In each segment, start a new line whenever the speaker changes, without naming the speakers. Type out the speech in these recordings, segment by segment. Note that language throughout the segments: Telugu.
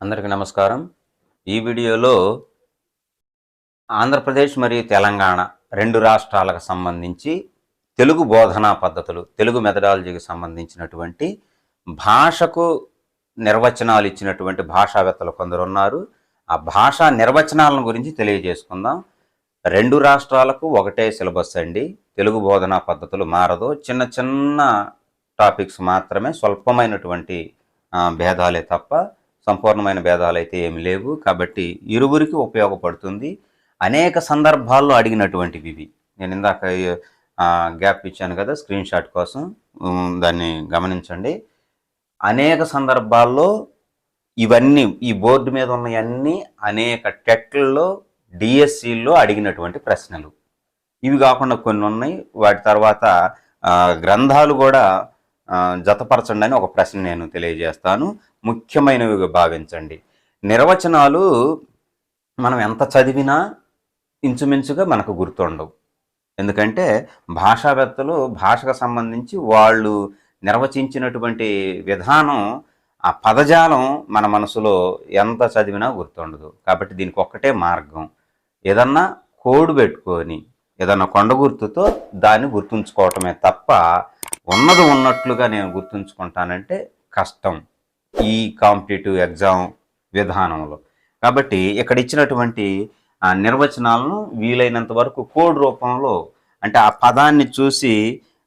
అందరికీ నమస్కారం. ఈ వీడియోలో ఆంధ్రప్రదేశ్ మరియు తెలంగాణ రెండు రాష్ట్రాలకు సంబంధించి తెలుగు బోధనా పద్ధతులు తెలుగు మెథడాలజీకి సంబంధించినటువంటి భాషకు నిర్వచనాలు ఇచ్చినటువంటి భాషావేత్తలు కొందరు ఉన్నారు. ఆ భాషా నిర్వచనాలను గురించి తెలియజేసుకుందాం. రెండు రాష్ట్రాలకు ఒకటే సిలబస్ అండి. తెలుగు బోధనా పద్ధతులు మారదు. చిన్న చిన్న టాపిక్స్ మాత్రమే స్వల్పమైనటువంటి భేదాలే తప్ప సంపూర్ణమైన భేదాలు అయితే ఏమి లేవు. కాబట్టి ఇరువురికి ఉపయోగపడుతుంది. అనేక సందర్భాల్లో అడిగినటువంటివి ఇవి. నేను ఇందాక గ్యాప్ ఇచ్చాను కదా స్క్రీన్ షాట్ కోసం. దాన్ని గమనించండి. అనేక సందర్భాల్లో ఇవన్నీ ఈ బోర్డు మీద ఉన్నవన్నీ అనేక టెట్లలో డిఎస్సిలో అడిగినటువంటి ప్రశ్నలు. ఇవి కాకుండా కొన్ని ఉన్నాయి. వాటి తర్వాత గ్రంథాలు కూడా జతపరచండి అని ఒక ప్రశ్న నేను తెలియజేస్తాను. ముఖ్యమైనవిగా భావించండి. నిర్వచనాలు మనం ఎంత చదివినా ఇంచుమించుగా మనకు గుర్తుండవు. ఎందుకంటే భాషావేత్తలు భాషకు సంబంధించి వాళ్ళు నిర్వచించినటువంటి విధానం ఆ పదజాలం మన మనసులో ఎంత చదివినా గుర్తుండదు. కాబట్టి దీనికి ఒక్కటే మార్గం. ఏదన్నా కోడ్ పెట్టుకొని ఏదన్నా కొండ గుర్తుతో దాన్ని గుర్తుంచుకోవటమే తప్ప ఉన్నది ఉన్నట్లుగా నేను గుర్తుంచుకుంటానంటే కష్టం ఈ కాంపిటేటివ్ ఎగ్జామ్ విధానంలో. కాబట్టి ఇక్కడ ఇచ్చినటువంటి నిర్వచనాలను వీలైనంత వరకు కోడ్ రూపంలో అంటే ఆ పదాన్ని చూసి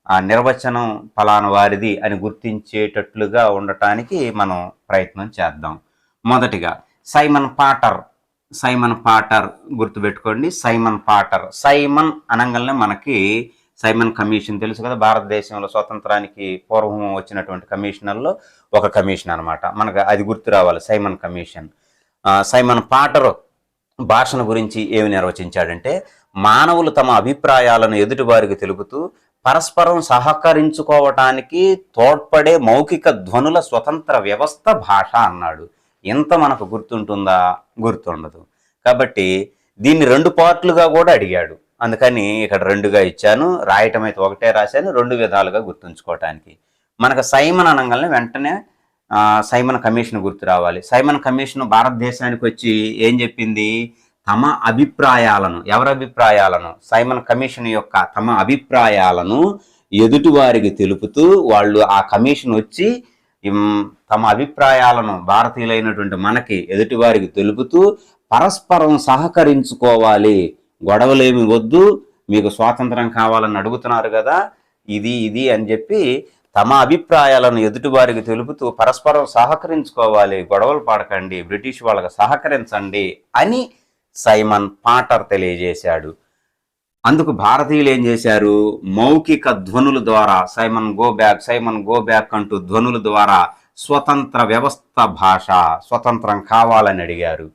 ఆ నిర్వచనం ఫలానా వారిది అని గుర్తించేటట్లుగా ఉండటానికి మనం ప్రయత్నం చేద్దాం. మొదటిగా సైమన్ పాటర్ సైమన్ పాటర్ గుర్తుపెట్టుకోండి. సైమన్ పాటర్ సైమన్ అనగానే మనకి సైమన్ కమిషన్ తెలుసు కదా భారతదేశంలో స్వతంత్రానికి పూర్వం వచ్చినటువంటి కమిషనర్లో ఒక కమిషన్ అన్నమాట. మనకు అది గుర్తు రావాలి సైమన్ కమిషన్. సైమన్ పాటర్ భాషను గురించి ఏమి నిర్వచించాడంటే మానవులు తమ అభిప్రాయాలను ఎదుటివారికి తెలుపుతూ పరస్పరం సహకరించుకోవటానికి తోడ్పడే మౌఖిక ధ్వనుల స్వతంత్ర వ్యవస్థ భాష అన్నాడు. ఇంత మనకు గుర్తుంటుందా? గుర్తుండదు. కాబట్టి దీన్ని రెండు పార్ట్లుగా కూడా అడిగాడు. అందుకని ఇక్కడ రెండుగా ఇచ్చాను. రాయటం అయితే ఒకటే రాశాను. రెండు విధాలుగా గుర్తుంచుకోవటానికి. మనకు సైమన్ అనగానే వెంటనే సైమన్ కమిషన్ గుర్తు రావాలి. సైమన్ కమిషన్ భారతదేశానికి వచ్చి ఏం చెప్పింది? తమ అభిప్రాయాలను ఎవరి అభిప్రాయాలను సైమన్ కమిషన్ యొక్క తమ అభిప్రాయాలను ఎదుటివారికి తెలుపుతూ వాళ్ళు ఆ కమిషన్ వచ్చి తమ అభిప్రాయాలను భారతీయులైనటువంటి మనకి ఎదుటివారికి తెలుపుతూ పరస్పరం సహకరించుకోవాలి. గొడవలేమి వద్దు మీకు స్వాతంత్రం కావాలని అడుగుతున్నారు కదా ఇది ఇది అని చెప్పి తమ అభిప్రాయాలను ఎదుటివారికి తెలుపుతూ పరస్పరం సహకరించుకోవాలి గొడవలు పడకండి బ్రిటిష్ వాళ్ళకి సహకరించండి అని సైమన్ పాటర్ తెలియజేశాడు. అందుకు భారతీయులు ఏం చేశారు? మౌఖిక ధ్వనుల ద్వారా Simon go back Simon go back అంటూ ధ్వనుల ద్వారా స్వతంత్ర వ్యవస్థ భాష స్వతంత్రం కావాలని అడిగారు.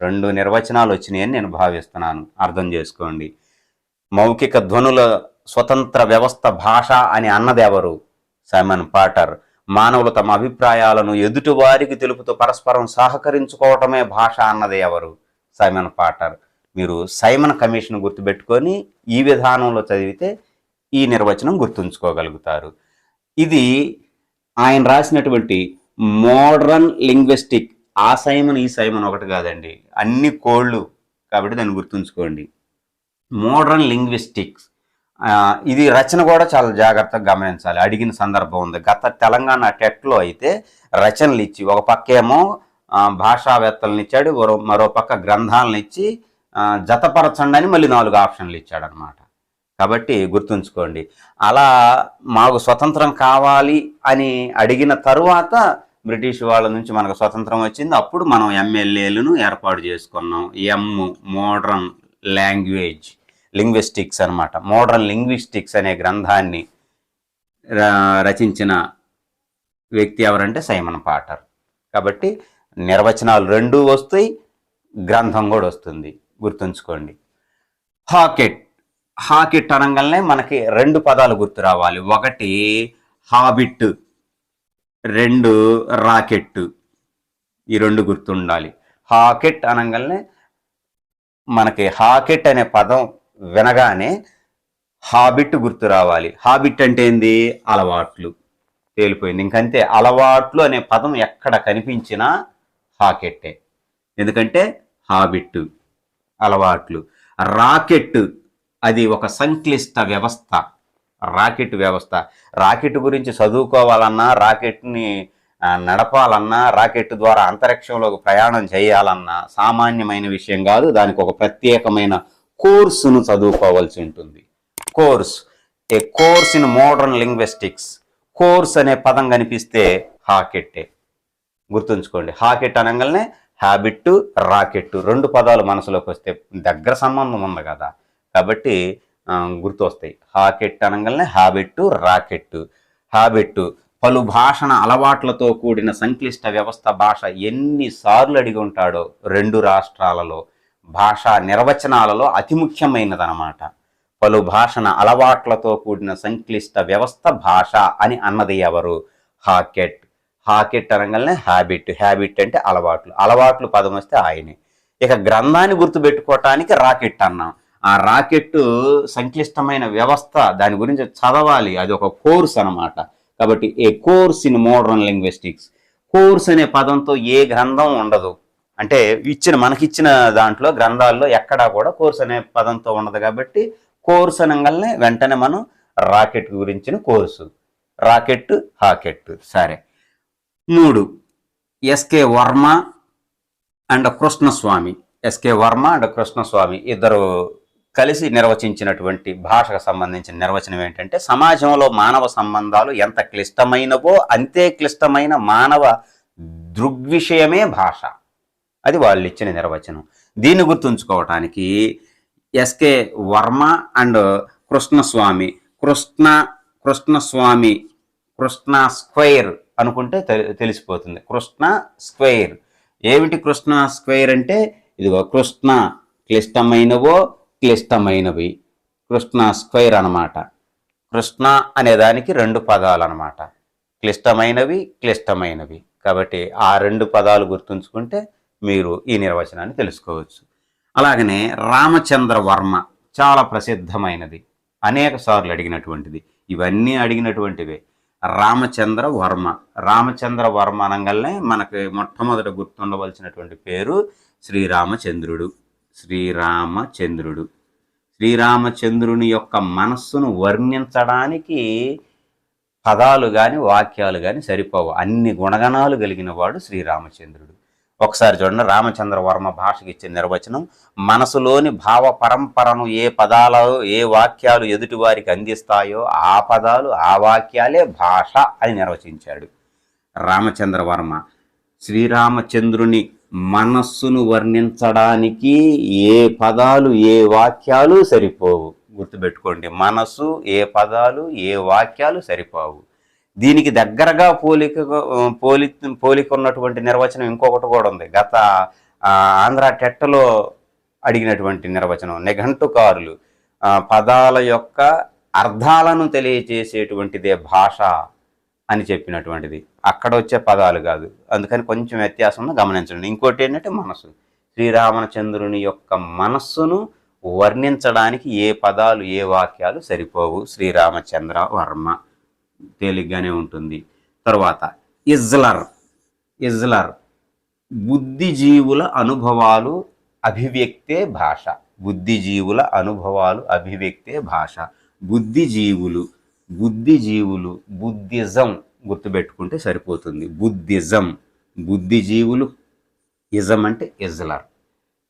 రెండు నిర్వచనాలు వచ్చినాయని నేను భావిస్తున్నాను. అర్థం చేసుకోండి. మౌఖిక ధ్వనుల స్వతంత్ర వ్యవస్థ భాష అని అన్నదెవరు సైమన్ పాటర్. మానవులు తమ అభిప్రాయాలను ఎదుటివారికి తెలుపుతూ పరస్పరం సహకరించుకోవటమే భాష అన్నది ఎవరు? Simon Potter. మీరు సైమన్ కమిషన్ గుర్తుపెట్టుకొని ఈ విధానంలో చదివితే ఈ నిర్వచనం గుర్తుంచుకోగలుగుతారు. ఇది ఆయన రాసినటువంటి మోడర్న్ లింగ్విస్టిక్ ఆ సైమన్ ఈ సైమన్ ఒకటి కాదండి. అన్ని కోళ్ళు కాబట్టి దాన్ని గుర్తుంచుకోండి. Modern linguistics. ఇది రచన కూడా చాలా జాగ్రత్తగా గమనించాలి. అడిగిన సందర్భం ఉంది. గత తెలంగాణ టెట్లో అయితే రచనలు ఇచ్చి ఒక పక్కేమో భాషావేత్తలను ఇచ్చాడు మరో మరో పక్క గ్రంథాలను ఇచ్చి జతపరచండి అని మళ్ళీ నాలుగు ఆప్షన్లు ఇచ్చాడనమాట కాబట్టి గుర్తుంచుకోండి. అలా మాకు స్వతంత్రం కావాలి అని అడిగిన తరువాత బ్రిటిష్ వాళ్ళ నుంచి మనకు స్వతంత్రం వచ్చింది. అప్పుడు మనం ఎమ్మెల్యేలను ఏర్పాటు చేసుకున్నాం. ఎమ్ మోడర్న్ లాంగ్వేజ్ లింగ్విస్టిక్స్ అన్నమాట. మోడర్న్ లింగ్విస్టిక్స్ అనే గ్రంథాన్ని రచించిన వ్యక్తి ఎవరంటే సైమన్ పాటర్. కాబట్టి నిర్వచనాలు రెండూ వస్తాయి గ్రంథం కూడా వస్తుంది. గుర్తుంచుకోండి. హాకెట్. హాకెట్ అనగానే మనకి రెండు పదాలు గుర్తు రావాలి. ఒకటి హాబిట్. రెండు రాకెట్ ఈ రెండు గుర్తుండాలి. హాకెట్ అనగానే మనకి హాకెట్ అనే పదం వినగానే హాబిట్ గుర్తు రావాలి. హాబిట్ అంటే ఏంది? అలవాట్లు. తేలిపోయింది. ఇంకంతే. అలవాట్లు అనే పదం ఎక్కడ కనిపించినా హాకెట్టే. ఎందుకంటే హాబిట్ అలవాట్లు. రాకెట్ అది ఒక సంక్లిష్ట వ్యవస్థ. రాకెట్ వ్యవస్థ. రాకెట్ గురించి చదువుకోవాలన్నా రాకెట్ని నడపాలన్నా రాకెట్ ద్వారా అంతరిక్షంలోకి ప్రయాణం చేయాలన్నా సామాన్యమైన విషయం కాదు. దానికి ఒక ప్రత్యేకమైన కోర్సును చదువుకోవాల్సి ఉంటుంది. Course. A course in modern linguistics. Course అనే పదం కనిపిస్తే హాకెట్టే. గుర్తుంచుకోండి. హాకెట్ అనగానే హ్యాబిట్ రాకెట్ రెండు పదాలు మనసులోకి వస్తే దగ్గర సంబంధం ఉంది కదా. కాబట్టి గుర్తు వస్తాయి హాకెట్ అనగానే హాబెట్టు రాకెట్ హాబెట్టు పలు భాషణ అలవాట్లతో కూడిన సంక్లిష్ట వ్యవస్థ భాష ఎన్నిసార్లు అడిగి ఉంటాడో రెండు రాష్ట్రాలలో భాషా నిర్వచనాలలో అతి ముఖ్యమైనదనమాట. పలు భాషణ అలవాట్లతో కూడిన సంక్లిష్ట వ్యవస్థ భాష అని అన్నది ఎవరు? హాకెట్. హాకెట్ అనగానే హ్యాబిట్ హ్యాబిట్ అంటే అలవాట్లు. అలవాట్లు పదం వస్తే ఆయనే. ఇక గ్రంథాన్ని గుర్తుపెట్టుకోవటానికి రాకెట్ అన్నాం. ఆ రాకెట్ సంక్లిష్టమైన వ్యవస్థ దాని గురించి చదవాలి. అది ఒక కోర్స్ అన్నమాట. కాబట్టి a course in modern linguistics? Course అనే పదంతో ఏ గ్రంథం ఉండదు. అంటే ఇచ్చిన మనకిచ్చిన దాంట్లో గ్రంథాల్లో ఎక్కడా కూడా కోర్స్ అనే పదంతో ఉండదు కాబట్టి కోర్స్ అనగానే వెంటనే మనం రాకెట్ గురించిన కోర్సు. Rocket Hockett. సరే. మూడు. SK Varma and Krishnaswamy. SK Varma and Krishnaswamy. ఇద్దరు కలిసి నిర్వచించినటువంటి భాషకు సంబంధించిన నిర్వచనం ఏంటంటే సమాజంలో మానవ సంబంధాలు ఎంత క్లిష్టమైనవో అంతే క్లిష్టమైన మానవ దృగ్విషయమే భాష. అది వాళ్ళు ఇచ్చిన నిర్వచనం. దీన్ని గుర్తుంచుకోవటానికి SK Varma and Krishnaswamy Krishna Krishnaswamy Krishna square అనుకుంటే తెలిసిపోతుంది. కృష్ణ స్క్వేర్. ఏమిటి కృష్ణ స్క్వేర్ అంటే ఇదిగో కృష్ణ క్లిష్టమైనవో క్లిష్టమైనవి. కృష్ణ స్క్వేర్ అనమాట కృష్ణ అనే దానికి రెండు పదాలు అనమాట క్లిష్టమైనవి క్లిష్టమైనవి. కాబట్టి ఆ రెండు పదాలు గుర్తుంచుకుంటే మీరు ఈ నిర్వచనాన్ని తెలుసుకోవచ్చు. అలాగనే రామచంద్ర వర్మ చాలా ప్రసిద్ధమైనది. అనేక సార్లు అడిగినటువంటిది. ఇవన్నీ అడిగినటువంటివే. రామచంద్ర వర్మ రామచంద్ర వర్మ అనగానే మనకి మొట్టమొదట గుర్తుండవలసినటువంటి పేరు శ్రీరామచంద్రుడు. శ్రీరామచంద్రుడు. శ్రీరామచంద్రుని యొక్క మనస్సును వర్ణించడానికి పదాలు కానీ వాక్యాలు కానీ సరిపోవు. అన్ని గుణగణాలు కలిగిన వాడు శ్రీరామచంద్రుడు. ఒకసారి చూడండి రామచంద్ర వర్మ భాషకి ఇచ్చిన నిర్వచనం మనసులోని భావ పరంపరను ఏ పదాలు ఏ వాక్యాలు ఎదుటి వారికి అందిస్తాయో ఆ పదాలు ఆ వాక్యాలే భాష అని నిర్వచించాడు రామచంద్ర వర్మ శ్రీరామచంద్రుని మనస్సును వర్ణించడానికి ఏ పదాలు ఏ వాక్యాలు సరిపోవు. గుర్తుపెట్టుకోండి మనసు ఏ పదాలు ఏ వాక్యాలు సరిపోవు. దీనికి దగ్గరగా పోలిక పోలి పోలిక ఉన్నటువంటి నిర్వచనం ఇంకొకటి కూడా ఉంది. గత ఆంధ్ర టెట్టలో అడిగినటువంటి నిర్వచనం నిఘంటుకారులు పదాల యొక్క అర్థాలను తెలియచేసేటువంటిదే భాష అని చెప్పినటువంటిది. అక్కడ వచ్చే పదాలు కాదు. అందుకని కొంచెం వ్యత్యాసం గమనించండి. ఇంకోటి ఏంటంటే మనసు శ్రీరామచంద్రుని యొక్క మనస్సును వర్ణించడానికి ఏ పదాలు ఏ వాక్యాలు సరిపోవు. శ్రీరామచంద్ర వర్మ తేలిగ్గానే ఉంటుంది. తర్వాత ఇజ్లర్. ఇజ్లర్. బుద్ధిజీవుల అనుభవాలు అభివ్యక్తే భాష. బుద్ధిజీవుల అనుభవాలు అభివ్యక్తే భాష. బుద్ధిజీవులు. బుద్ధిజీవులు. బుద్ధిజం. గుర్తుపెట్టుకుంటే సరిపోతుంది. బుద్ధిజం. బుద్ధిజీవులు ఇజం అంటే ఇజ్లర్.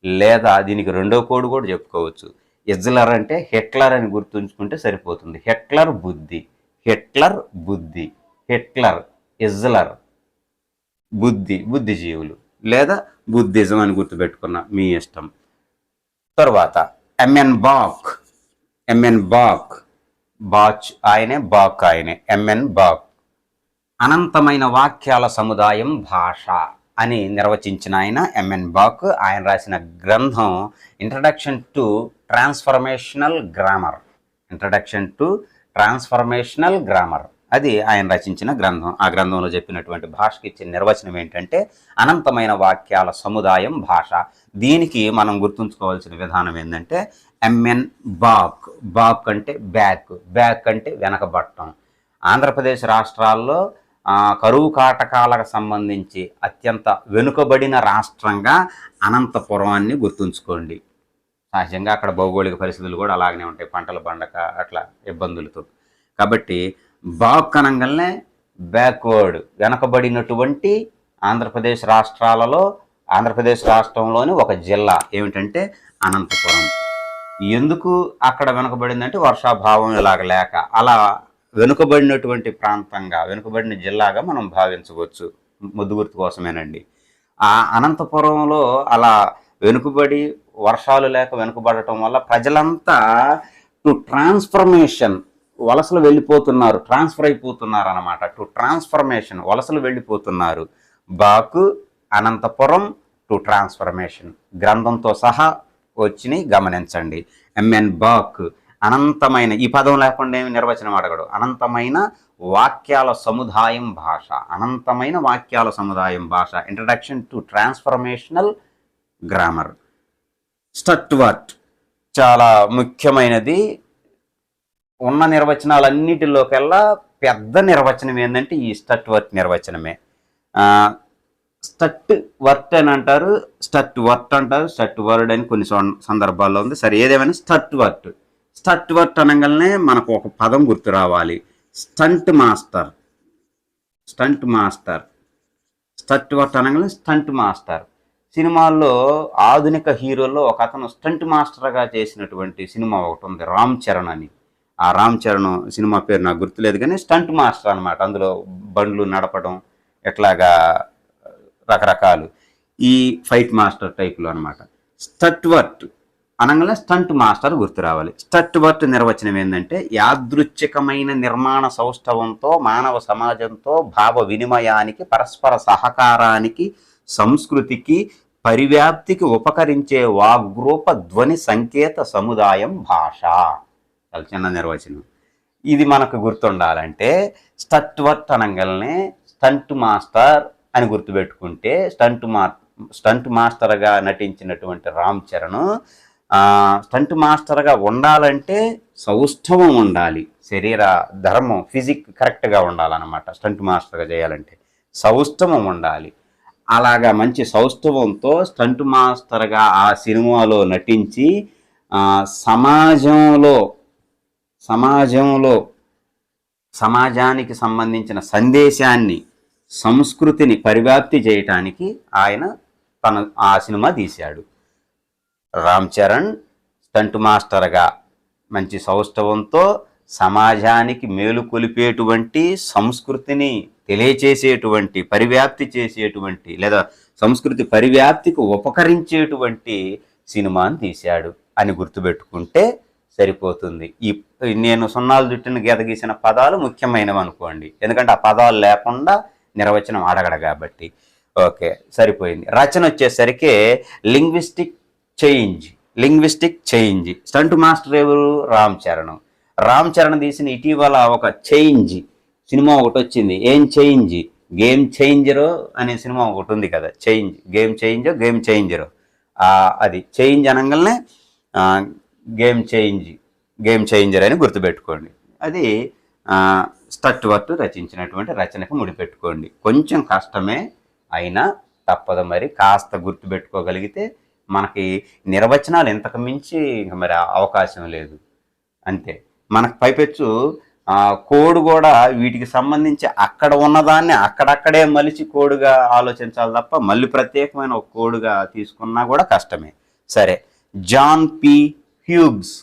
లేదా దీనికి రెండో కోడ్ కూడా చెప్పుకోవచ్చు. ఇజ్లర్ అంటే హిట్లర్ అని గుర్తుంచుకుంటే సరిపోతుంది. హిట్లర్ బుద్ధి. హిట్లర్ బుద్ధి. హిట్లర్ ఇజ్లర్ బుద్ధి. బుద్ధిజీవులు. లేదా బుద్ధిజం అని గుర్తుపెట్టుకున్న మీ ఇష్టం. తర్వాత Emmon Bach. Emmon Bach. Bach ఆయనే బాక్ ఆయనే. Emmon Bach. అనంతమైన వాక్యాల సముదాయం భాష అని నిర్వచించిన ఆయన ఎంఎన్ బాక్ ఆయన రాసిన గ్రంథం introduction to transformational grammar introduction to transformational grammar అది ఆయన రచించిన గ్రంథం. ఆ గ్రంథంలో చెప్పినటువంటి భాషకి ఇచ్చిన నిర్వచనం ఏంటంటే అనంతమైన వాక్యాల సముదాయం భాష. దీనికి మనం గుర్తుంచుకోవాల్సిన విధానం ఏంటంటే ఎంఎన్ బాక్ బాక్ అంటే బ్యాక్ బ్యాక్ అంటే వెనకబట్టం. ఆంధ్రప్రదేశ్ రాష్ట్రాల్లో కరువు కాటకాలకు సంబంధించి అత్యంత వెనుకబడిన రాష్ట్రంగా అనంతపురాన్ని గుర్తుంచుకోండి. సహజంగా అక్కడ భౌగోళిక పరిస్థితులు కూడా అలాగనే ఉంటాయి. పంటలు పండక అట్లా ఇబ్బందులతో. కాబట్టి బాక్ అనగానే బ్యాక్వర్డ్ వెనకబడినటువంటి ఆంధ్రప్రదేశ్ రాష్ట్రాలలో ఆంధ్రప్రదేశ్ రాష్ట్రంలోని ఒక జిల్లా ఏమిటంటే అనంతపురం. ఎందుకు అక్కడ వెనకబడిందంటే వర్షాభావం ఇలాగ లేక అలా వెనుకబడినటువంటి ప్రాంతంగా వెనుకబడిన జిల్లాగా మనం భావించవచ్చు. ముద్దుగుర్తు కోసమేనండి. ఆ అనంతపురంలో అలా వెనుకబడి వర్షాలు లేక వెనుకబడటం వల్ల ప్రజలంతా టు ట్రాన్స్ఫర్మేషన్ వలసలు వెళ్ళిపోతున్నారు ట్రాన్స్ఫర్ అయిపోతున్నారు అనమాట టు ట్రాన్స్ఫర్మేషన్ వలసలు వెళ్ళిపోతున్నారు. బాకు అనంతపురం టు ట్రాన్స్ఫర్మేషన్ గ్రంథంతో సహా వచ్చిని గమనించండి. ఎంఎన్ బాక్ అనంతమైన ఈ పదం లేకుండా ఏమి నిర్వచనం అడగడు. అనంతమైన వాక్యాల సముదాయం భాష. అనంతమైన వాక్యాల సముదాయం భాష. ఇంట్రడక్షన్ టు ట్రాన్స్ఫర్మేషనల్ గ్రామర్ స్టట్వర్ట్ చాలా ముఖ్యమైనది. ఉన్న నిర్వచనాలన్నిటిలోకెల్లా పెద్ద నిర్వచనం ఏంటంటే ఈ స్టట్వర్ట్ నిర్వచనమే. స్టట్ వర్ట్ అని అంటారు స్టట్ వర్ట్ అంటారు స్టట్ వర్డ్ అని కొన్ని సందర్భాల్లో ఉంది. సరే ఏదేమైనా స్టట్ వర్ట్ స్టట్ వర్ట్ అనగానే మనకు ఒక పదం గుర్తు రావాలి. Stunt master. Stunt master. స్టట్ వర్ట్ అనగానే స్టంట్ మాస్టర్. సినిమాల్లో ఆధునిక హీరోల్లో ఒక అతను స్టంట్ మాస్టర్గా చేసినటువంటి సినిమా ఒకటి ఉంది రామ్ చరణ్ అని. ఆ రామ్ చరణ్ సినిమా పేరు నాకు గుర్తులేదు కానీ స్టంట్ మాస్టర్ అనమాట అందులో బండ్లు నడపడం ఎట్లాగా రకరకాలు. ఈ ఫైట్ మాస్టర్ టైప్లో అనమాట స్టట్ వర్ట్ అనగానే స్టంట్ మాస్టర్ గుర్తు రావాలి. స్టట్ వర్ట్ నిర్వచనం ఏంటంటే యాదృచ్ఛికమైన నిర్మాణ సౌష్ఠవంతో మానవ సమాజంతో భావ వినిమయానికి పరస్పర సహకారానికి సంస్కృతికి పరివ్యాప్తికి ఉపకరించే వాగ్రూప ధ్వని సంకేత సముదాయం భాష. చాలా చిన్న నిర్వచనం. ఇది మనకు గుర్తుండాలంటే స్టట్ వర్ట్ అనగానే స్టంట్ మాస్టర్ అని గుర్తుపెట్టుకుంటే స్టంట్ మా స్టంట్ మాస్టర్గా నటించినటువంటి రామ్ చరణ్ స్టంట్ మాస్టర్గా ఉండాలంటే సౌష్ఠవం ఉండాలి. శరీర ధర్మం ఫిజిక్ కరెక్ట్గా ఉండాలన్నమాట స్టంట్ మాస్టర్గా చేయాలంటే. సౌష్ఠవం ఉండాలి. అలాగా మంచి సౌష్ఠవంతో స్టంట్ మాస్టర్గా ఆ సినిమాలో నటించి సమాజంలో సమాజంలో సమాజానికి సంబంధించిన సందేశాన్ని సంస్కృతిని పరివ్యాప్తి చేయటానికి ఆయన తన ఆ సినిమా తీశాడు. రామ్ చరణ్ స్టంట్ మాస్టర్గా మంచి సౌష్ఠవంతో సమాజానికి మేలు కొలిపేటువంటి సంస్కృతిని తెలియచేసేటువంటి పరివ్యాప్తి చేసేటువంటి లేదా సంస్కృతి పరివ్యాప్తికి ఉపకరించేటువంటి సినిమాని తీశాడు అని గుర్తుపెట్టుకుంటే సరిపోతుంది. ఈ నేను సున్నాలు చుట్టిన గీత గీసిన పదాలు ముఖ్యమైనవి అనుకోండి. ఎందుకంటే ఆ పదాలు లేకుండా నిర్వచనం అడగడ కాబట్టి. ఓకే సరిపోయింది. రచన వచ్చేసరికి linguistic change linguistic change stunt master ఎవరు? రామ్ చరణ్. రామ్ చరణ్ తీసిన ఇటీవల ఒక చేంజ్ సినిమా ఒకటి వచ్చింది. ఏం చేంజ్ గేమ్ చేంజరో అనే సినిమా ఒకటి ఉంది కదా. చేంజ్ గేమ్ చేంజో గేమ్ చేంజరో అది చేంజ్ అనగానే గేమ్ చేంజ్ గేమ్ చేంజర్ అని గుర్తుపెట్టుకోండి. అది స్టట్ వర్త్ రచించినటువంటి రచనకు ముడిపెట్టుకోండి. కొంచెం కష్టమే అయినా తప్పదు మరి. కాస్త గుర్తుపెట్టుకోగలిగితే మనకి నిర్వచనాలు ఇంతకు మించి మరి అవకాశం లేదు. అంతే. మనకు పైపెచ్చు కోడు కోడ్ కూడా వీటికి సంబంధించి అక్కడ ఉన్నదాన్ని అక్కడక్కడే మలిచి కోడుగా ఆలోచించాలి తప్ప మళ్ళీ ప్రత్యేకమైన ఒక కోడుగా తీసుకున్నా కూడా కష్టమే. సరే. John P. Hughes.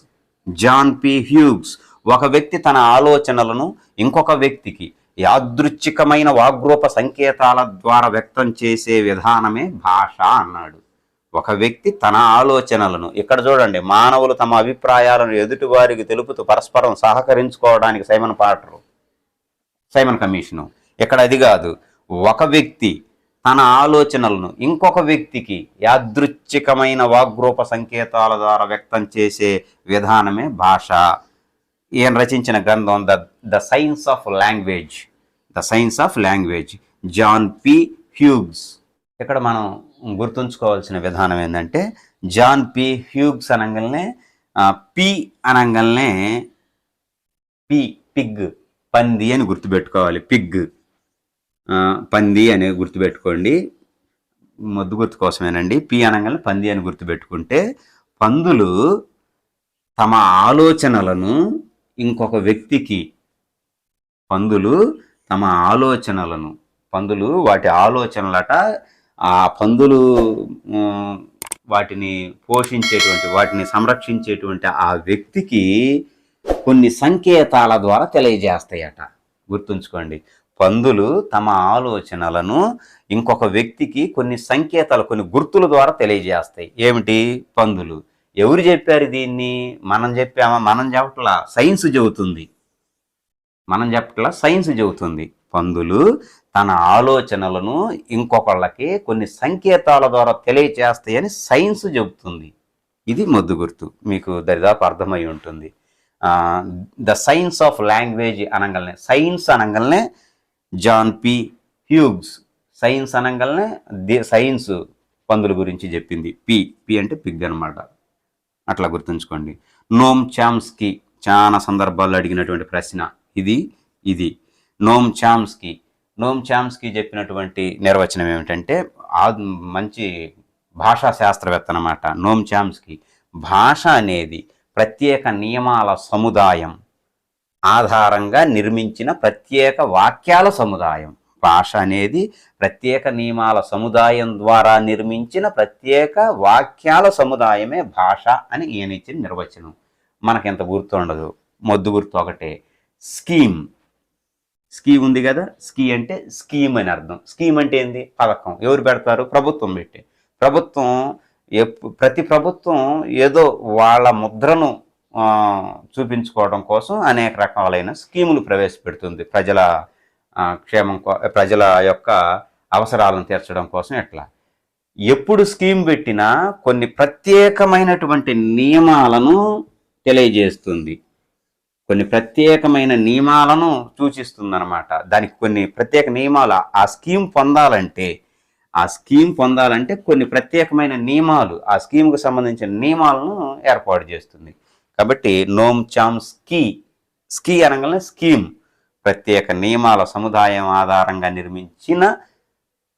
John P. Hughes. ఒక వ్యక్తి తన ఆలోచనలను ఇంకొక వ్యక్తికి యాదృచ్ఛికమైన వాగ్రూప సంకేతాల ద్వారా వ్యక్తం చేసే విధానమే భాష అన్నాడు. ఒక వ్యక్తి తన ఆలోచనలను ఇక్కడ చూడండి మానవులు తమ అభిప్రాయాలను ఎదుటివారికి తెలుపుతూ పరస్పరం సహకరించుకోవడానికి సైమన్ పాటరు సైమన్ కమిషను ఇక్కడ అది కాదు ఒక వ్యక్తి తన ఆలోచనలను ఇంకొక వ్యక్తికి యాదృచ్ఛికమైన వాగ్రూప సంకేతాల ద్వారా వ్యక్తం చేసే విధానమే భాష. ఈయన రచించిన గ్రంథం the the science of language the science of language John P Hughes ఇక్కడ మనం గుర్తుంచుకోవాల్సిన విధానం ఏంటంటే జాన్ పి హ్యూగ్స్ అనగానే పి అనగానే పి పిగ్ పంది అని గుర్తుపెట్టుకోవాలి. పిగ్ పంది అని గుర్తుపెట్టుకోండి. మొద్దు గుర్తు కోసమేనండి. పి అనగానే పంది అని గుర్తుపెట్టుకుంటే పందులు తమ ఆలోచనలను ఇంకొక వ్యక్తికి పందులు తమ ఆలోచనలను పందులు వాటి ఆలోచనలట ఆ పందులు వాటిని పోషించేటువంటి వాటిని సంరక్షించేటువంటి ఆ వ్యక్తికి కొన్ని సంకేతాల ద్వారా తెలియజేస్తాయట. గుర్తుంచుకోండి పందులు తమ ఆలోచనలను ఇంకొక వ్యక్తికి కొన్ని సంకేతాలు కొన్ని గుర్తుల ద్వారా తెలియజేస్తాయి. ఏమిటి? పందులు. ఎవరు చెప్పారు దీన్ని? మనం చెప్పామా? మనం చెప్పట్లా? సైన్స్ చెబుతుంది. మనం చెప్పట్లా? సైన్స్ చెబుతుంది. పందులు తన ఆలోచనలను ఇంకొకళ్ళకి కొన్ని సంకేతాల ద్వారా తెలియచేస్తాయని సైన్స్ చెబుతుంది. ఇది మొద్దు గుర్తు. మీకు దరిదాపు అర్థమై ఉంటుంది. ద సైన్స్ ఆఫ్ లాంగ్వేజ్ అనగలనే సైన్స్ అనగలనే జాన్ పి హ్యూగ్స్. సైన్స్ అనగలనే సైన్స్ పందుల గురించి చెప్పింది. పి పి అంటే పిగ్ అనమాట అట్లా గుర్తుంచుకోండి. నోమ్ చామ్స్కి చాలా సందర్భాల్లో అడిగినటువంటి ప్రశ్న. ఇది ఇది. నోమ్ చామ్స్కి నోమ్ చామ్స్కి చెప్పినటువంటి నిర్వచనం ఏమిటంటే ఆ మంచి భాషా శాస్త్రవేత్త అనమాట నోమ్ చామ్స్కి. భాష అనేది ప్రత్యేక నియమాల సముదాయం. ఆధారంగా నిర్మించిన ప్రత్యేక వాక్యాల సముదాయం. భాష అనేది ప్రత్యేక నియమాల సముదాయం ద్వారా నిర్మించిన ప్రత్యేక వాక్యాల సముదాయమే భాష అని ఈయన ఇచ్చిన నిర్వచనం. మనకెంత గుర్తుండదు. మొద్దు గుర్తు ఒకటే. స్కీమ్. స్కీమ్ ఉంది కదా స్కీ అంటే స్కీమ్ అని అర్థం. స్కీమ్ అంటే ఏంది? పథకం. ఎవరు పెడతారు? ప్రభుత్వం పెట్టే. ప్రభుత్వం ప్రతి ప్రభుత్వం ఏదో వాళ్ళ ముద్రను చూపించుకోవడం కోసం అనేక రకాలైన స్కీములు ప్రవేశపెడుతుంది. ప్రజల క్షేమం ప్రజల యొక్క అవసరాలను తీర్చడం కోసం ఎట్లా? ఎప్పుడు స్కీమ్ పెట్టినా కొన్ని ప్రత్యేకమైనటువంటి నియమాలను తెలియజేస్తుంది. కొన్ని ప్రత్యేకమైన నియమాలను సూచిస్తుందన్నమాట. దానికి కొన్ని ప్రత్యేక నియమాలు ఆ స్కీమ్ పొందాలంటే ఆ స్కీమ్ పొందాలంటే కొన్ని ప్రత్యేకమైన నియమాలు ఆ స్కీమ్కు సంబంధించిన నియమాలను ఏర్పాటు చేస్తుంది. కాబట్టి నోమ్ చామ్ స్కీ స్కీ అనగానే స్కీమ్. ప్రత్యేక నియమాల సముదాయం ఆధారంగా నిర్మించిన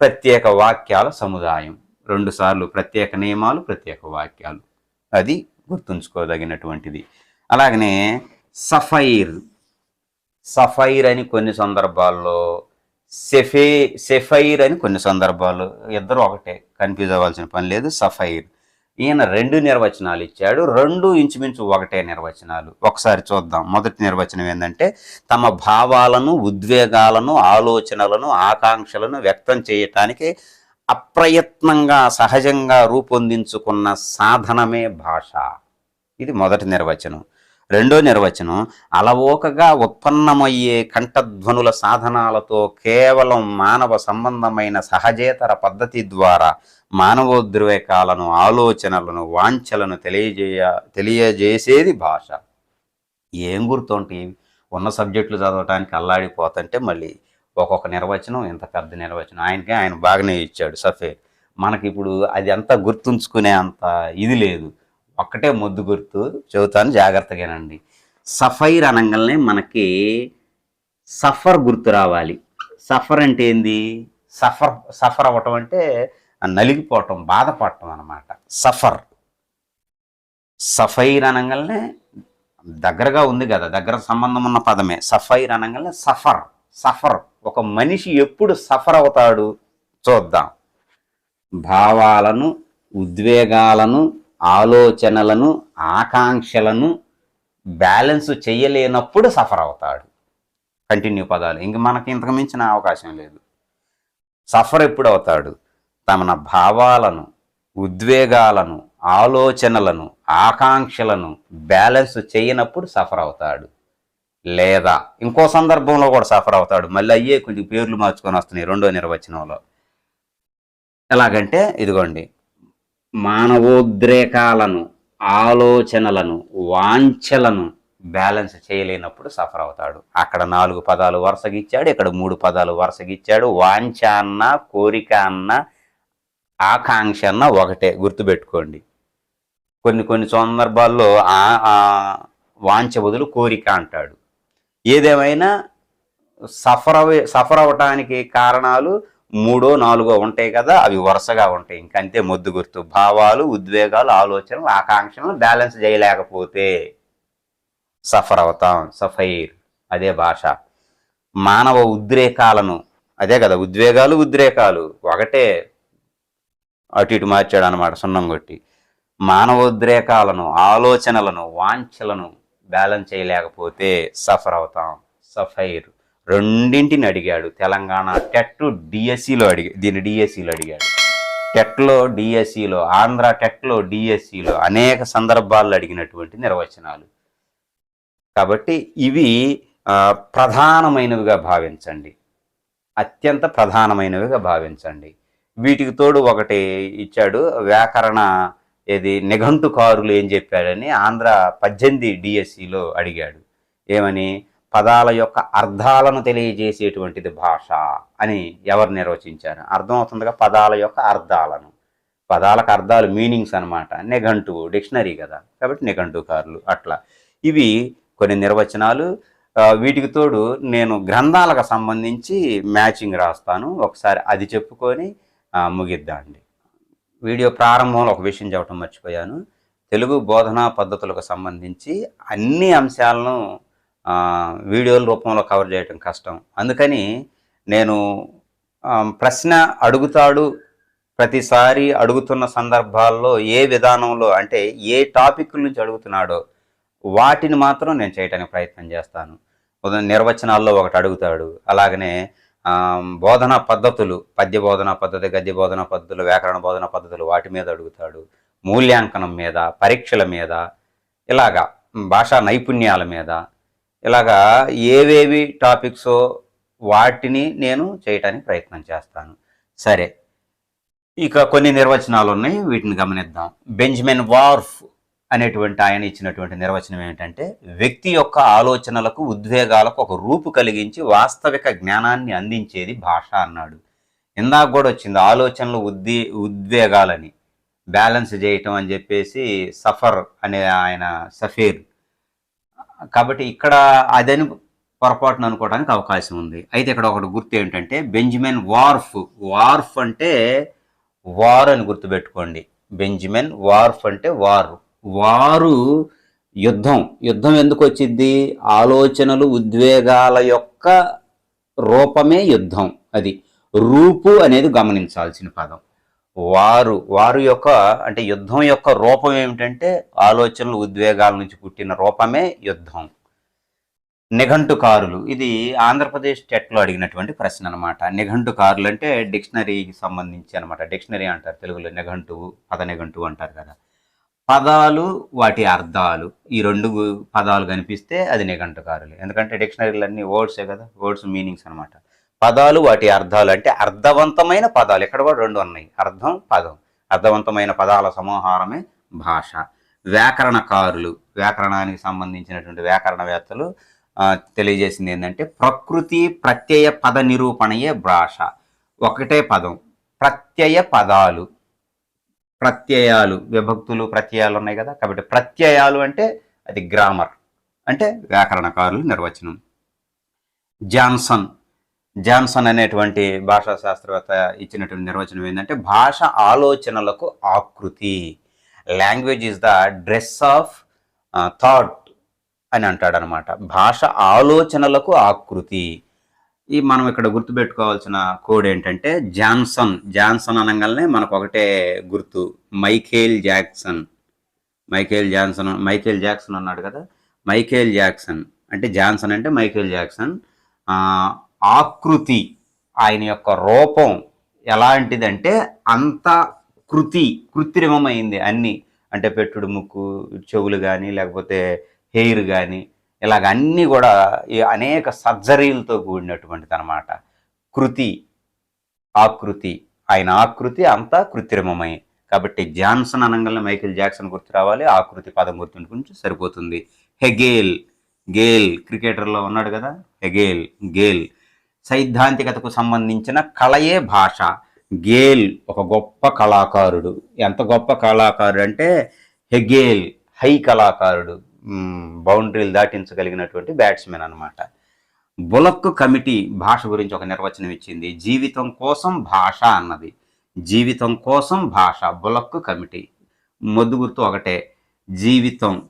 ప్రత్యేక వాక్యాల సముదాయం. రెండుసార్లు ప్రత్యేక నియమాలు ప్రత్యేక వాక్యాలు. అది గుర్తుంచుకోదగినటువంటిది. అలాగనే సఫైర్. సఫైర్ అని కొన్ని సందర్భాల్లో సెఫే సెఫైర్ అని కొన్ని సందర్భాలు ఇద్దరు ఒకటే కన్ఫ్యూజ్ అవ్వాల్సిన పని లేదు సఫైర్. ఈయన రెండు నిర్వచనాలు ఇచ్చాడు రెండు ఇంచుమించు ఒకటే నిర్వచనాలు. ఒకసారి చూద్దాం మొదటి నిర్వచనం ఏంటంటే తమ భావాలను ఉద్వేగాలను ఆలోచనలను ఆకాంక్షలను వ్యక్తం చేయటానికి అప్రయత్నంగా సహజంగా రూపొందించుకున్న సాధనమే భాష. ఇది మొదటి నిర్వచనం. రెండో నిర్వచనం అలవోకగా ఉత్పన్నమయ్యే కంఠధ్వనుల సాధనాలతో కేవలం మానవ సంబంధమైన సహజేతర పద్ధతి ద్వారా మానవోద్రేకాలను ఆలోచనలను వాంఛలను తెలియజేయ తెలియజేసేది భాష. ఏం గుర్తుంటే ఉన్న సబ్జెక్టులు చదవటానికి అల్లాడిపోతుంటే మళ్ళీ ఒక్కొక్క నిర్వచనం ఇంత పెద్ద నిర్వచనం. ఆయనకే ఆయన బాగానే ఇచ్చాడు సఫే. మనకి ఇప్పుడు అది అంతా గుర్తుంచుకునే అంత ఇది లేదు. ఒక్కటే ముద్దు గుర్తు చెబుతాను జాగ్రత్తగానండి. సఫైర్ అనగానే మనకి సఫర్ గుర్తు రావాలి. సఫర్ అంటే ఏంది? సఫర్ సఫర్ అవ్వటం అంటే నలిగిపోవటం బాధపడటం అనమాట సఫర్. సఫైర్ అనగానే దగ్గరగా ఉంది కదా దగ్గర సంబంధం ఉన్న పదమే. సఫైర్ అనగానే సఫర్ సఫర్. ఒక మనిషి ఎప్పుడు సఫర్ అవుతాడు చూద్దాం. భావాలను ఉద్వేగాలను ఆలోచనలను ఆకాంక్షలను బ్యాలెన్స్ చేయలేనప్పుడు సఫర్ అవుతాడు. కంటిన్యూ పదాలు. ఇంక మనకి ఇంతకు మించిన అవకాశం లేదు. సఫర్ ఎప్పుడు అవుతాడు? తమ భావాలను ఉద్వేగాలను ఆలోచనలను ఆకాంక్షలను బ్యాలెన్స్ చేయనప్పుడు సఫర్ అవుతాడు. లేదా ఇంకో సందర్భంలో కూడా సఫర్ అవుతాడు. మళ్ళీ అయ్యే కొంచెం పేర్లు మార్చుకొని వస్తున్నాయి రెండో నిర్వచనంలో. ఎలాగంటే ఇదిగోండి. మానవోద్రేకాలను ఆలోచనలను వాంఛలను బ్యాలెన్స్ చేయలేనప్పుడు సఫర్ అవుతాడు. అక్కడ నాలుగు పదాలు వరుసగిచ్చాడు ఇక్కడ మూడు పదాలు వరుసగిచ్చాడు. వాంఛ అన్న కోరిక అన్న ఆకాంక్ష అన్న ఒకటే గుర్తుపెట్టుకోండి. కొన్ని కొన్ని సందర్భాల్లో వాంఛ బదులు కోరిక అంటాడు. ఏదేమైనా సఫర్ అవ సఫర్ అవటానికి కారణాలు మూడో నాలుగో ఉంటాయి కదా అవి వరుసగా ఉంటాయి. ఇంకంతే మొద్దు గుర్తు. భావాలు ఉద్వేగాలు ఆలోచనలు ఆకాంక్షలు బ్యాలెన్స్ చేయలేకపోతే సఫర్ అవుతాం. సఫైర్. అదే భాష. మానవ ఉద్రేకాలను అదే కదా ఉద్వేగాలు ఉద్రేకాలు. ఒకటే అటు ఇటు మార్చాడు అనమాట సున్నం కొట్టి. మానవ ఉద్రేకాలను ఆలోచనలను వాంఛలను బ్యాలెన్స్ చేయలేకపోతే సఫర్ అవుతాం. సఫైర్. రెండింటిని అడిగాడు. తెలంగాణ టెట్ డిఎస్సిలో అడిగా దీన్ని డిఎస్సిలో అడిగాడు. టెట్లో డిఎస్సిలో ఆంధ్ర టెట్లో డిఎస్సిలో అనేక సందర్భాల్లో అడిగినటువంటి నిర్వచనాలు. కాబట్టి ఇవి ప్రధానమైనవిగా భావించండి. అత్యంత ప్రధానమైనవిగా భావించండి. వీటికి తోడు ఒకటి ఇచ్చాడు వ్యాకరణ ఏది నిఘంటుకారులు ఏం చెప్పాడని ఆంధ్ర పద్దెనిమిది డిఎస్సిలో అడిగాడు. ఏమని? పదాల యొక్క అర్థాలను తెలియజేసేటువంటిది భాష అని ఎవరు నిర్వచించారు అర్థమవుతుందిగా పదాల యొక్క అర్థాలను. పదాలకు అర్థాలు మీనింగ్స్ అనమాట నిఘంటువు డిక్షనరీ కదా. కాబట్టి నిఘంటుకారులు అట్లా. ఇవి కొన్ని నిర్వచనాలు. వీటికి తోడు నేను గ్రంథాలకు సంబంధించి మ్యాచింగ్ రాస్తాను. ఒకసారి అది చెప్పుకొని ముగిద్దాండి. వీడియో ప్రారంభంలో ఒక విషయం చెప్పడం మర్చిపోయాను. తెలుగు బోధనా పద్ధతులకు సంబంధించి అన్ని అంశాలను వీడియోల రూపంలో కవర్ చేయటం కష్టం. అందుకని నేను ప్రశ్న అడుగుతాడు ప్రతిసారి అడుగుతున్న సందర్భాల్లో ఏ విధానంలో అంటే ఏ టాపిక్ నుంచి అడుగుతున్నాడో వాటిని మాత్రం నేను చేయడానికి ప్రయత్నం చేస్తాను. నిర్వచనాల్లో ఒకటి అడుగుతాడు. అలాగనే బోధనా పద్ధతులు పద్య బోధనా పద్ధతి గద్య బోధనా పద్ధతులు వ్యాకరణ బోధనా పద్ధతులు వాటి మీద అడుగుతాడు. మూల్యాంకనం మీద పరీక్షల మీద ఇలాగా భాషా నైపుణ్యాల మీద ఇలాగా ఏవేవి టాపిక్సో వాటిని నేను చేయటానికి ప్రయత్నం చేస్తాను. సరే. ఇక కొన్ని నిర్వచనాలు ఉన్నాయి. వీటిని గమనిద్దాం. బెంజమిన్ వార్ఫ్ అనేటువంటి ఆయన ఇచ్చినటువంటి నిర్వచనం ఏంటంటే వ్యక్తి యొక్క ఆలోచనలకు ఉద్వేగాలకు ఒక రూపు కలిగించి వాస్తవిక జ్ఞానాన్ని అందించేది భాష అన్నాడు. ఇందాక కూడా వచ్చింది ఆలోచనలు ఉద్ది ఉద్వేగాలని. బ్యాలెన్స్ చేయటం అని చెప్పేసి సఫర్ అనే ఆయన సఫీర్ కాబట్టి ఇక్కడ అదని పొరపాటున అనుకోవడానికి అవకాశం ఉంది. అయితే ఇక్కడ ఒకటి గుర్తు ఏంటంటే బెంజమిన్ వార్ఫ్ వార్ఫ్ అంటే వార్ అని గుర్తుపెట్టుకోండి. బెంజమిన్ వార్ఫ్ అంటే వార్. వారు యుద్ధం. యుద్ధం ఎందుకు వచ్చింది ఆలోచనలు ఉద్వేగాల యొక్క రూపమే యుద్ధం అది. రూపు అనేది గమనించాల్సిన పదం. వారు వారు యొక్క అంటే యుద్ధం యొక్క రూపం ఏమిటంటే ఆలోచనలు ఉద్వేగాల నుంచి పుట్టిన రూపమే యుద్ధం. నిఘంటుకారులు. ఇది ఆంధ్రప్రదేశ్ టెట్లో అడిగినటువంటి ప్రశ్న అనమాట నిఘంటుకారులు అంటే డిక్షనరీకి సంబంధించి అనమాట డిక్షనరీ అంటారు తెలుగులో నిఘంటువు పద నిఘంటువు అంటారు కదా. పదాలు వాటి అర్థాలు ఈ రెండు పదాలు కనిపిస్తే అది నిఘంటుకారులు. ఎందుకంటే డిక్షనరీలన్నీ వర్డ్సే కదా వర్డ్స్ మీనింగ్స్ అనమాట పదాలు వాటి అర్థాలు అంటే అర్థవంతమైన పదాలు. ఇక్కడ కూడా రెండు ఉన్నాయి. అర్థం పదం. అర్థవంతమైన పదాల సమాహారమే భాష. వ్యాకరణకారులు వ్యాకరణానికి సంబంధించినటువంటి వ్యాకరణవేత్తలు తెలియజేసింది ఏంటంటే ప్రకృతి ప్రత్యయ పద నిరూపణయే భాష. ఒకటే పదం. ప్రత్యయ పదాలు. ప్రత్యయాలు. విభక్తులు ప్రత్యయాలు ఉన్నాయి కదా. కాబట్టి ప్రత్యయాలు అంటే అది గ్రామర్. అంటే వ్యాకరణకారులు నిర్వచనం. జాన్సన్ జాన్సన్ అనేటువంటి భాషా శాస్త్రవేత్త ఇచ్చినటువంటి నిర్వచనం ఏంటంటే భాష ఆలోచనలకు ఆకృతి. Language is the dress of thought అని అంటాడనమాట. భాష ఆలోచనలకు ఆకృతి. ఈ మనం ఇక్కడ గుర్తుపెట్టుకోవాల్సిన కోడ్ ఏంటంటే జాన్సన్. జాన్సన్ అనగానే మనకు ఒకటే గుర్తు. Michael Jackson. Michael Johnson Michael Jackson అన్నాడు కదా? Michael Jackson. అంటే జాన్సన్ అంటే మైఖేల్ జాక్సన్. ఆకృతి ఆయన యొక్క రూపం ఎలాంటిదంటే అంత కృతి కృత్రిమమైంది అన్ని. అంటే పెట్టుడు ముక్కు చెవులు కానీ లేకపోతే హెయిర్ కానీ ఇలాగ అన్నీ కూడా ఈ అనేక సర్జరీలతో కూడినటువంటిది అనమాట కృతి ఆకృతి ఆయన ఆకృతి అంతా కృత్రిమమై. కాబట్టి జాన్సన్ అనగానే మైకిల్ జాక్సన్ గుర్తు రావాలి ఆకృతి పదం గుర్తుంచుకుంటే సరిపోతుంది. హెగేల్ గేల్ క్రికెటర్లో ఉన్నాడు కదా? హెగేల్ గేల్. సైద్ధాంతికతకు సంబంధించిన కళయే భాష. గేల్ ఒక గొప్ప కళాకారుడు. ఎంత గొప్ప కళాకారుడు అంటే హెగేల్ హై కళాకారుడు. బౌండరీలు దాటించగలిగినటువంటి బ్యాట్స్మెన్ అనమాట బులక్ కమిటీ భాష గురించి ఒక నిర్వచనం ఇచ్చింది. జీవితం కోసం భాష అన్నది. జీవితం కోసం భాష బులక్ కమిటీ. మొద్దు గుర్తు ఒకటే. జీవితం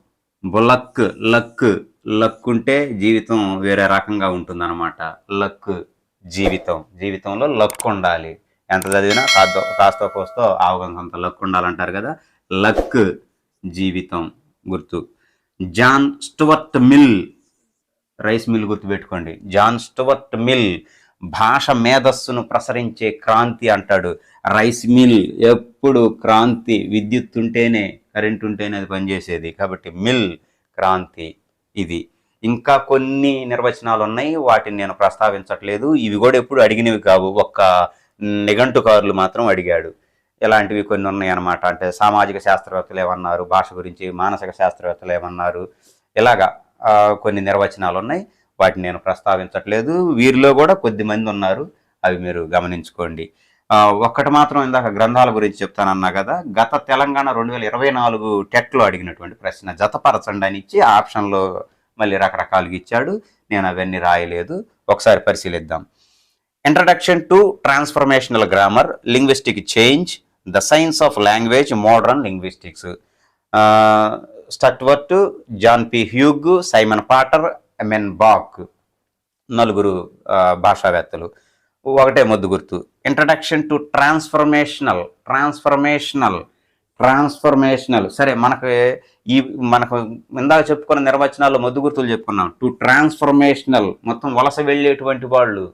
బులక్ లక్. లక్ ఉంటే జీవితం వేరే రకంగా ఉంటుందన్నమాట. లక్ జీవితం. జీవితంలో లక్ ఉండాలి. ఎంత చదివినా కాస్త కాస్త కోస్తో అవగంత లక్ ఉండాలంటారు కదా. లక్ జీవితం గుర్తు. John Stuart Mill rice mill గుర్తుపెట్టుకోండి. జాన్ స్టువర్ట్ మిల్ భాష మేధస్సును ప్రసరించే క్రాంతి అంటాడు. రైస్ మిల్ ఎప్పుడు క్రాంతి విద్యుత్ ఉంటేనే కరెంట్ ఉంటేనే అది పనిచేసేది. కాబట్టి మిల్ క్రాంతి. ఇది. ఇంకా కొన్ని నిర్వచనాలు ఉన్నాయి వాటిని నేను ప్రస్తావించట్లేదు. ఇవి కూడా ఎప్పుడు అడిగినవి కావు. ఒక్క నిఘంటుకారులు మాత్రం అడిగాడు. ఇలాంటివి కొన్ని ఉన్నాయి అన్నమాట అంటే సామాజిక శాస్త్రవేత్తలు ఏమన్నారు భాష గురించి మానసిక శాస్త్రవేత్తలు ఏమన్నారు. ఇలాగా కొన్ని నిర్వచనాలు ఉన్నాయి వాటిని నేను ప్రస్తావించట్లేదు. వీరిలో కూడా కొద్ది మంది ఉన్నారు. అవి మీరు గమనించుకోండి. ఒక్కటి మాత్రం ఇందాక గ్రంథాల గురించి చెప్తానన్నా కదా గత తెలంగాణ రెండు వేల ఇరవై నాలుగు టెట్లో అడిగినటువంటి ప్రశ్న జతపరచండి అని ఇచ్చి ఆప్షన్లో మళ్ళీ రకరకాలుగా ఇచ్చాడు. నేను అవన్నీ రాయలేదు. ఒకసారి పరిశీలిద్దాం. Introduction to transformational grammar linguistic change the science of language modern linguistics Stewart John P Hugh Simon Potter Emmon Bach నలుగురు భాషావేత్తలు. ఒకటే ముద్దు గుర్తు. Introduction to transformational transformational transformational సరే మనకు ఈ మనకు ఇందాక చెప్పుకున్న నిర్వచనాల్లో ముద్దు గుర్తులు చెప్పుకున్నాం. టు ట్రాన్స్ఫర్మేషనల్ మొత్తం వలస వెళ్ళేటువంటి వాళ్ళు.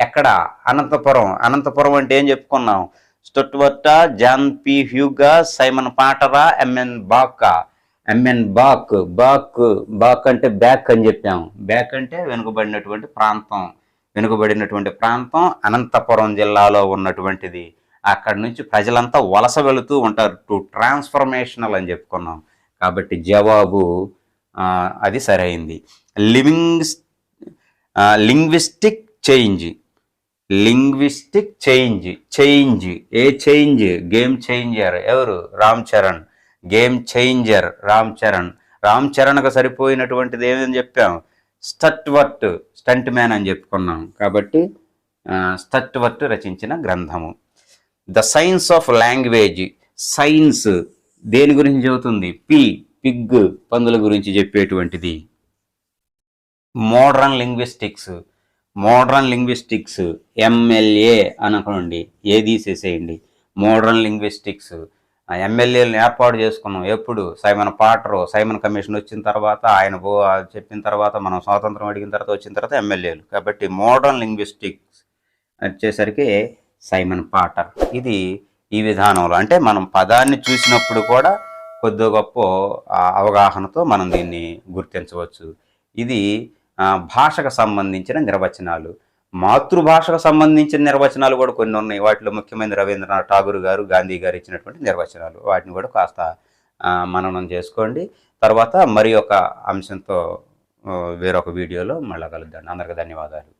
ఎక్కడ? అనంతపురం. అనంతపురం అంటే ఏం చెప్పుకున్నాం? స్టొట్వర్టా జాన్ పి హ్యూగా సైమన్ పాటరా ఎంఎన్ బాకా ఎంఎన్ బాక్ బాక్ బాక్ అంటే బ్యాక్ అని చెప్పాము బ్యాక్ అంటే వెనుకబడినటువంటి ప్రాంతం. వెనుకబడినటువంటి ప్రాంతం అనంతపురం జిల్లాలో ఉన్నటువంటిది. అక్కడి నుంచి ప్రజలంతా వలస వెళుతూ ఉంటారు. టు ట్రాన్స్ఫర్మేషనల్ అని చెప్పుకున్నాం. కాబట్టి జవాబు అది సరైంది. Livings linguistic change linguistic change change ఏ చేంజ్ గేమ్ చేంజర్ ఎవరు? Ram Charan. Game changer Ram Charan. Ram చరణ్కు సరిపోయినటువంటిది ఏమని చెప్పాం? స్టట్వర్ట్ స్టంట్ మ్యాన్ అని చెప్పుకున్నాం కాబట్టి స్టట్వర్ట్ రచించిన గ్రంథము. The science of language science దేని గురించి చెబుతుంది? పి పిగ్ పందుల గురించి చెప్పేటువంటిది. Modern linguistics modern linguistics MLA అనుకోండి ఏ తీసేసేయండి. మోడ్రన్ లింగ్విస్టిక్స్ ఎమ్మెల్యేలను ఏర్పాటు చేసుకున్నాం. ఎప్పుడు? సైమన్ పాటరు సైమన్ కమిషన్ వచ్చిన తర్వాత ఆయన చెప్పిన తర్వాత మనం స్వాతంత్రం అడిగిన తర్వాత వచ్చిన తర్వాత ఎమ్మెల్యేలు. కాబట్టి మోడర్న్ లింగ్విస్టిక్స్ వచ్చేసరికి సైమన్ పాటర్ ఇది ఈ విధానంలో అంటే మనం పదాన్ని చూసినప్పుడు కూడా కొద్ది గొప్ప అవగాహనతో మనం దీన్ని గుర్తించవచ్చు. ఇది భాషకు సంబంధించిన నిర్వచనాలు. మాతృభాషకు సంబంధించిన నిర్వచనాలు కూడా కొన్ని ఉన్నాయి. వాటిలో ముఖ్యమైన రవీంద్రనాథ్ ఠాగూర్ గారు గాంధీ గారు ఇచ్చినటువంటి నిర్వచనాలు. వాటిని కూడా కాస్త మననం చేసుకోండి. తర్వాత మరి ఒక అంశంతో వేరొక వీడియోలో మళ్ళా కలుద్దాం. అందరికీ ధన్యవాదాలు.